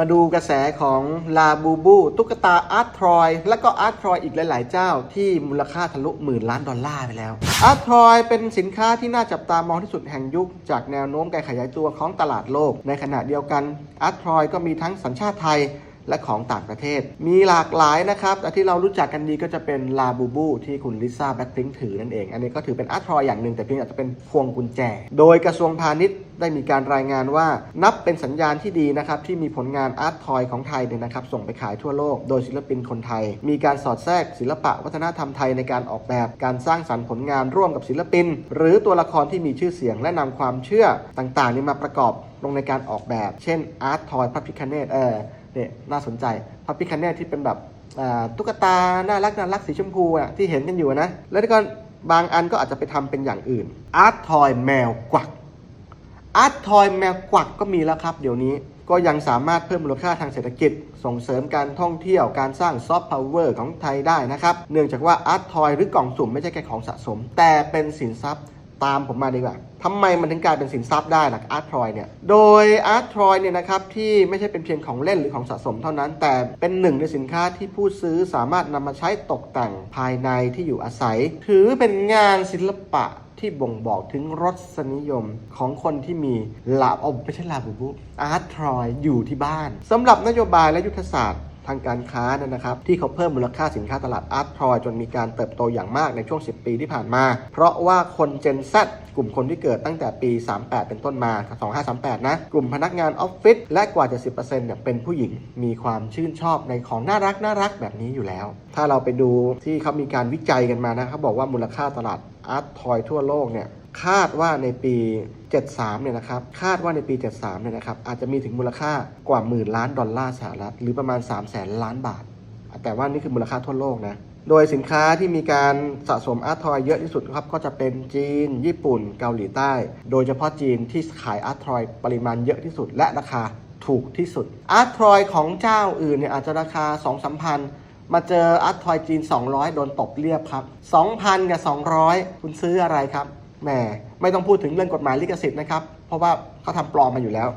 มาดูกระแสของลาบูบูตุ๊กตาอาร์ตทรอย และก็อาร์ตทรอยอีกหลาย ๆ เจ้า ที่มูลค่าทะลุหมื่นล้านดอลลาร์ไปแล้วอาร์ตทรอยเป็นสินค้าที่น่าจับตามองที่สุดแห่งยุค จากแนวโน้มการขยายตัวของตลาดโลก ในขณะเดียวกันอาร์ตทรอยก็มีทั้งสัญชาติไทย และของต่างประเทศ มีหลากหลายนะครับแต่ที่เรารู้จักกันดีก็จะเป็นลาบูบูที่คุณลิซ่าแบ็คพิงถือนั่นเอง อันนี้ก็ถือเป็นอาร์ตทรอยอย่างหนึ่งแต่เพียงอาจจะเป็นพวงกุญแจ โดยกระทรวงพาณิชย์ได้มีการรายงานว่านับเป็นสัญญาณที่ดีนะครับที่มีผลงานอาร์ตทอยของไทยเนี่ยนะครับส่งไปขายทั่วโลก โดยศิลปินคนไทย มีการสอดแทรกศิลปะวัฒนธรรมไทยในการออกแบบ การสร้างสรรค์ผลงานร่วมกับศิลปิน หรือตัวละครที่มีชื่อเสียงและนำความเชื่อต่างๆนี้มาประกอบลงในการออกแบบ เช่นอาร์ตทอยพระพิคเนตเออ เนี่ยน่าสนใจพระพิคเนตที่เป็นแบบตุ๊กตา น่ารักน่ารักสีชมพูอะที่เห็นกันอยู่นะ แล้วก็บางอันก็อาจจะไปทำเป็นอย่างอื่น อาร์ตทอยแมวกวัก อาร์ตทอยแมวกวักก็มีแล้วครับ เดี๋ยวนี้ก็ยังสามารถเพิ่มมูลค่าทางเศรษฐกิจ ส่งเสริมการท่องเที่ยวการสร้างซอฟต์พาวเวอร์ของไทยได้นะครับ เนื่องจากว่าอาร์ตทอยหรือกล่องสุ่มไม่ใช่แค่ของสะสม แต่เป็นสินทรัพย์ ตามผมมาดีกว่าทำไมมันถึงกลายเป็นสินทรัพย์ได้ล่ะอาร์ตทอยเนี่ย โดยอาร์ตทอยเนี่ยนะครับที่ไม่ใช่เป็นเพียงของเล่นหรือของสะสมเท่านั้น แต่เป็นหนึ่งในสินค้าที่ผู้ซื้อสามารถนำมาใช้ตกแต่งภายในที่อยู่อาศัย ถือเป็นงานศิลปะที่บ่งบอกถึงรสนิยมของคนที่มีลาอบไม่ใช่ลาบูบูอาร์ตทรอยอยู่ที่บ้านสำหรับนโยบายและยุทธศาสตร์ ทางการค้านยนะครับที่เขาเพิ่มมูลค่าสินค้าตลาดอาร์ตทรอยจนมีการเติบโตอย่างมากในช่วง 10 ปีที่ผ่านมา เพราะว่าคนเจน Z กลุ่มคนที่เกิดตั้งแต่ปี 38 เป็นต้นมา 2538 นะ กลุ่มพนักงานออฟฟิศและกว่า 70%เนี่ยเป็นผู้หญิงมีความชื่นชอบในของน่ารักน่ารักแบบนี้อยู่แล้ว ถ้าเราไปดูที่เขามีการวิจัยกันมานะเขาบอกว่ามูลค่าตลาดอาร์ตทอยทั่วโลกเนี่ยคาดว่าในปี 73 เนี่ยนะครับ คาดว่าในปี 73 เนี่ยนะครับ อาจจะมีถึงมูลค่ากว่าหมื่นล้านดอลลาร์สหรัฐ หรือประมาณ 3 0 0แสนล้านบาท แต่ว่านี่คือมูลค่าทั่วโลกนะ โดยสินค้าที่มีการสะสมอาร์ตทอยเยอะที่สุดครับก็จะเป็นจีน ญี่ปุ่น เกาหลีใต้ โดยเฉพาะจีนที่ขายอาร์ตทอยปริมาณเยอะที่สุด และราคาถูกที่สุด อาร์ตทอยของเจ้าอื่นเนี่ยอาจจะราคา 2 3 0 0 0มาเจออาร์ตทอยจีน 200 โดนตบเรียบครับ 2,000 กับ 200 คุณซื้ออะไรครับ แหม ไม่ต้องพูดถึงเรื่องกฎหมายลิขสิทธิ์นะครับ เพราะว่าเขาทำปลอมมาอยู่แล้ว